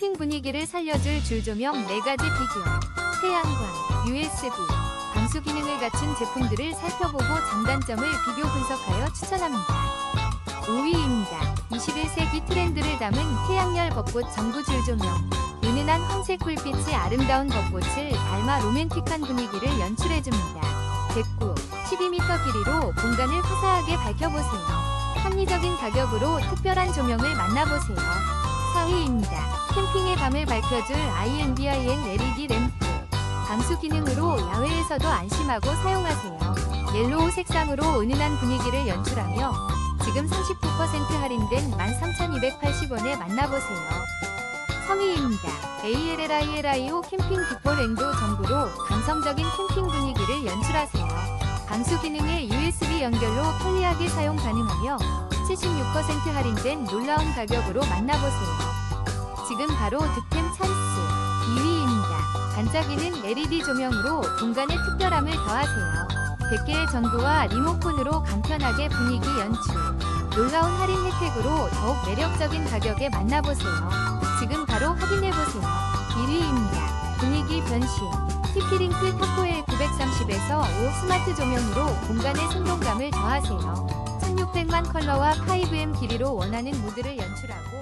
캠핑 분위기를 살려줄 줄조명 4가지 비교, 태양광, USB, 방수 기능을 갖춘 제품들을 살펴보고 장단점을 비교 분석하여 추천합니다. 5위입니다. 21세기 트렌드를 담은 태양열 벚꽃 전구 줄조명. 은은한 황색 불빛이 아름다운 벚꽃을 닮아 로맨틱한 분위기를 연출해줍니다. 대구 12m 길이로 공간을 화사하게 밝혀보세요. 합리적인 가격으로 특별한 조명을 만나보세요. 4위입니다. 캠핑의 밤을 밝혀줄 INBIN LED 램프. 방수 기능으로 야외에서도 안심하고 사용하세요. 옐로우 색상으로 은은한 분위기를 연출하며 지금 39% 할인된 13,280원에 만나보세요. 3위입니다. ALLILIO 캠핑 앵도 전구로 감성적인 캠핑 분위기를 연출하세요. 방수 기능의 USB 연결로 편리하게 사용 가능하며 76% 할인된 놀라운 가격으로 만나보세요. 지금 바로 득템 찬스 2위입니다. 반짝이는 LED 조명으로 공간의 특별함을 더하세요. 100개의 전구와 리모컨으로 간편하게 분위기 연출. 놀라운 할인 혜택으로 더욱 매력적인 가격에 만나보세요. 지금 바로 확인해보세요. 1위입니다. 분위기 변신. TP링크 타코엘 930에서 5 스마트 조명으로 공간의 생동감을 더하세요. 1600만 컬러와 5M 길이로 원하는 무드를 연출하고